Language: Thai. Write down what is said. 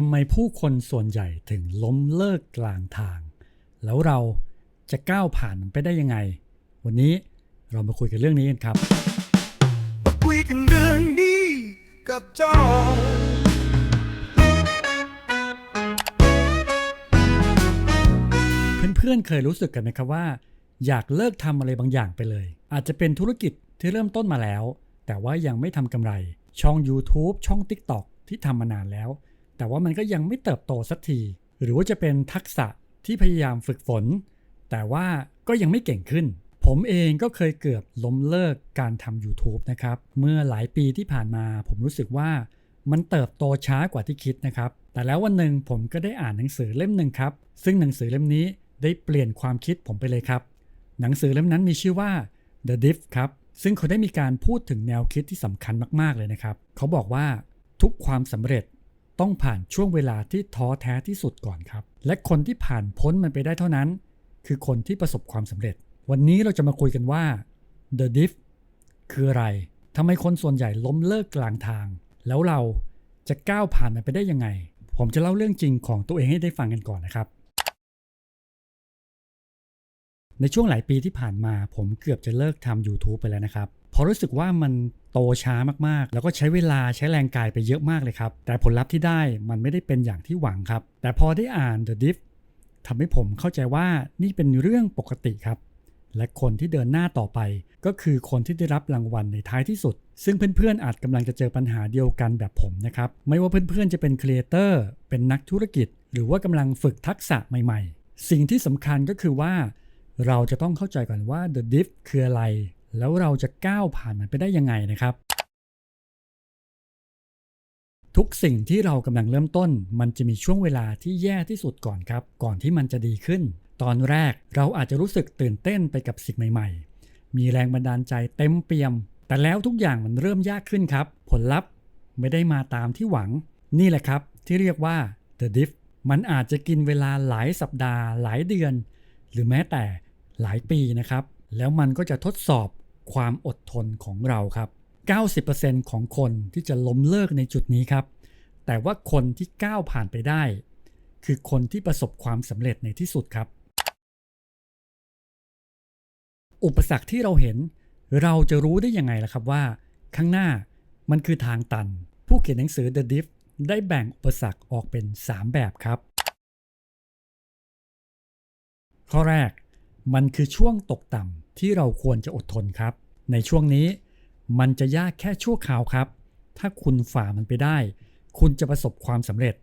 ทำไมผู้คนส่วนใหญ่ถึงล้มเลิกกลางทาง แล้วเราจะก้าวผ่านมันไปได้ยังไง วันนี้เรามาคุยกันเรื่องนี้กันครับ คุยกันเรื่องนี้กับจอเพื่อนๆเคยรู้สึกกันไหมครับว่า อยากเลิกทำอะไรบางอย่างไปเลย อาจจะเป็นธุรกิจที่เริ่มต้นมาแล้ว แต่ว่ายังไม่ทำกำไร ช่อง YouTube ช่อง TikTok ที่ทำมานานแล้ว แต่ว่ามันก็ยังไม่เติบโตสักที หรือว่าจะเป็นทักษะที่พยายามฝึกฝน แต่ว่าก็ยังไม่เก่งขึ้น ผมเองก็เคยเกือบล้มเลิกการทำ YouTube นะครับ เมื่อหลายปีที่ผ่านมา ผมรู้สึกว่ามันเติบโตช้ากว่าที่คิดนะครับ แต่แล้ววันหนึ่งผมก็ได้อ่านหนังสือเล่มหนึ่งครับ ซึ่งหนังสือเล่มนี้ได้เปลี่ยนความคิดผมไปเลยครับ หนังสือเล่มนั้นมีชื่อว่า The Diff ครับ ซึ่งเขาได้มีการพูดถึงแนวคิดที่สำคัญมากๆเลยนะครับ เขาบอกว่าทุกความสำเร็จ ต้องผ่านช่วงเวลาที่ท้อแท้ที่สุดก่อนครับ และคนที่ผ่านพ้นมันไปได้เท่านั้น คือคนที่ประสบความสำเร็จ วันนี้เราจะมาคุยกันว่า The Diff คืออะไรทำไมคนส่วนใหญ่ล้มเลิกกลางทาง แล้วเราจะก้าวผ่านมันไปได้ยังไง ผมจะเล่าเรื่องจริงของตัวเองให้ได้ฟังกันก่อนนะครับ ในช่วงหลายปีที่ผ่านมาผมเกือบจะเลิกทำ YouTube ไปแล้วนะครับ พราะรู้สึกว่ามันโตช้ามากๆ แล้วก็ใช้เวลาใช้แรงกายไปเยอะมากเลยครับ แต่ผลลัพธ์ที่ได้มันไม่ได้เป็นอย่างที่หวังครับ แต่พอได้อ่าน The Diff ทำให้ผมเข้าใจว่านี่เป็นเรื่องปกติครับ และคนที่เดินหน้าต่อไป ก็คือคนที่ได้รับรางวัลในท้ายที่สุด ซึ่งเพื่อนๆอาจกำลังจะเจอปัญหาเดียวกันแบบผมนะครับ ไม่ว่าเพื่อนๆจะเป็นครีเอเตอร์ เป็นนักธุรกิจ หรือว่ากำลังฝึกทักษะใหม่ ๆ สิ่งที่สำคัญก็คือว่า เราจะต้องเข้าใจก่อนว่า the diff คืออะไร แล้วเราจะก้าวผ่านมันไปได้ยังไงนะครับ ทุกสิ่งที่เรากำลังเริ่มต้น มันจะมีช่วงเวลาที่แย่ที่สุดก่อนครับ ก่อนที่มันจะดีขึ้น ตอนแรกเราอาจจะรู้สึกตื่นเต้นไปกับสิ่งใหม่ ๆ มีแรงบันดาลใจเต็มเปี่ยม แต่แล้วทุกอย่างมันเริ่มยากขึ้นครับ ผลลัพธ์ไม่ได้มาตามที่หวัง นี่แหละครับ ที่เรียกว่า the diff มันอาจจะกินเวลาหลายสัปดาห์ หลายเดือน หรือแม้แต่หลายปีนะครับ แล้วมันก็จะทดสอบ ความอดทนของเราครับ 90%ของคนที่จะล้มเลิกในจุดนี้ครับ แต่ว่าคนที่ก้าวผ่านไปได้ คือคนที่ประสบความสำเร็จในที่สุดครับ อุปสรรคที่เราเห็น เราจะรู้ได้ยังไงล่ะครับว่า ข้างหน้ามันคือทางตัน ผู้เขียนหนังสือ The Diff ได้แบ่งอุปสรรคออกเป็น 3 แบบครับ ข้อแรกมันคือช่วงตกต่ำ ที่เราควรจะอดทนครับ ในช่วงนี้มันจะยากแค่ชั่วคราวครับ ถ้าคุณฝ่ามันไปได้ คุณจะประสบความสำเร็จ